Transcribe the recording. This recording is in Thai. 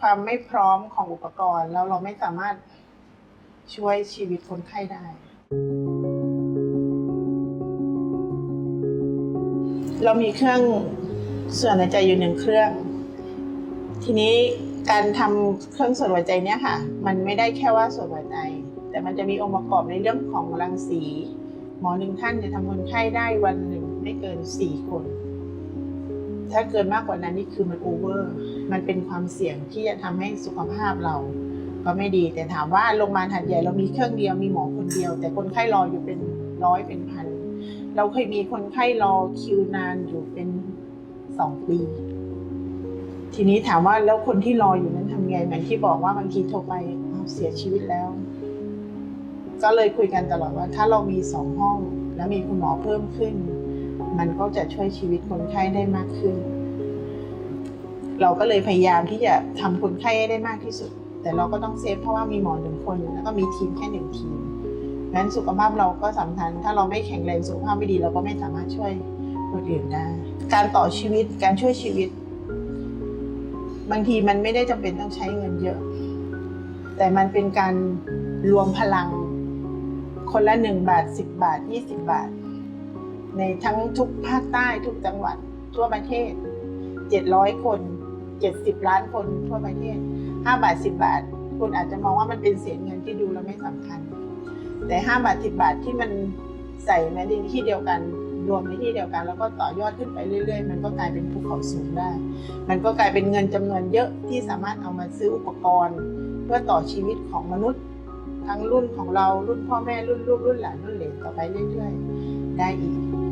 ความไม่พร้อมของอุปกรณ์ แล้วเราไม่สามารถช่วยชีวิตคนไข้ได้ เรามีเครื่องส่วนหัวใจอยู่หนึ่งเครื่อง ทีนี้การทำเครื่องส่วนหัวใจเนี่ยค่ะ มันไม่ได้แค่ว่าส่วนหัวใจ แต่มันจะมีองค์ประกอบในเรื่องของรังสี หมอหนึ่งท่านจะทำคนไข้ได้วันหนึ่งไม่เกินสี่คน ถ้าเกินมากกว่านั้นนี่คือมันโอเวอร์ มันเป็นความเสี่ยงที่จะทำให้สุขภาพเราก็ไม่ดี แต่ถามว่าโรงพยาบาลหัดใหญ่เรามีเครื่องเดียวมีหมอคนเดียว แต่คนไข้รออยู่เป็นร้อยเป็นพัน เราเคยมีคนไข้รอคิวนานอยู่เป็นสองปี ทีนี้ถามว่าแล้วคนที่รออยู่นั้นทำไงเหมือนที่บอกว่าบางทีโทรไปเสียชีวิตแล้ว ก็เลยคุยกันตลอดว่า ถ้าเรามีสองห้องแล้วมีคุณหมอเพิ่มขึ้น มันก็จะช่วยชีวิตคนไข้ได้มากขึ้น เราก็เลยพยายามที่จะทำคนไข้ให้ได้มากที่สุด แต่เราก็ต้องเซฟเพราะว่ามีหมอหนึ่งคน แล้วก็มีทีมแค่หนึ่งทีมงั้นสุขภาพเราก็สำคัญ ถ้าเราไม่แข็งแรงสุขภาพไม่ดี เราก็ไม่สามารถช่วยคนอื่นได้ การต่อชีวิตการช่วยชีวิต บางทีมันไม่ได้จำเป็นต้องใช้เงินเยอะ แต่มันเป็นการรวมพลัง คนละหนึ่งบาทสิบบาทยี่สิบบาท ในทั้งทุกภาคใต้ทุกจังหวัดทั่วประเทศเจ็ดร้อยคนเจ็ดสิบล้านคนทั่วประเทศห้าบาทสิบบาท คุณอาจจะมองว่ามันเป็นเศษเงินที่ดูแล้วไม่สำคัญ แต่ห้าบาทสิบบาทที่มันใส่ในที่เดียวกันรวมในที่เดียวกัน แล้วก็ต่อยอดขึ้นไปเรื่อยๆ มันก็กลายเป็นภูเขาสูงได้ มันก็กลายเป็นเงินจำนวนเยอะที่สามารถเอามาซื้ออุปกรณ์ เพื่อต่อชีวิตของมนุษย์ ทั้งรุ่นของเรารุ่นพ่อแม่รุ่นลูกรุ่นหลานรุ่นเหลนต่อไปเรื่อย ๆ 单椅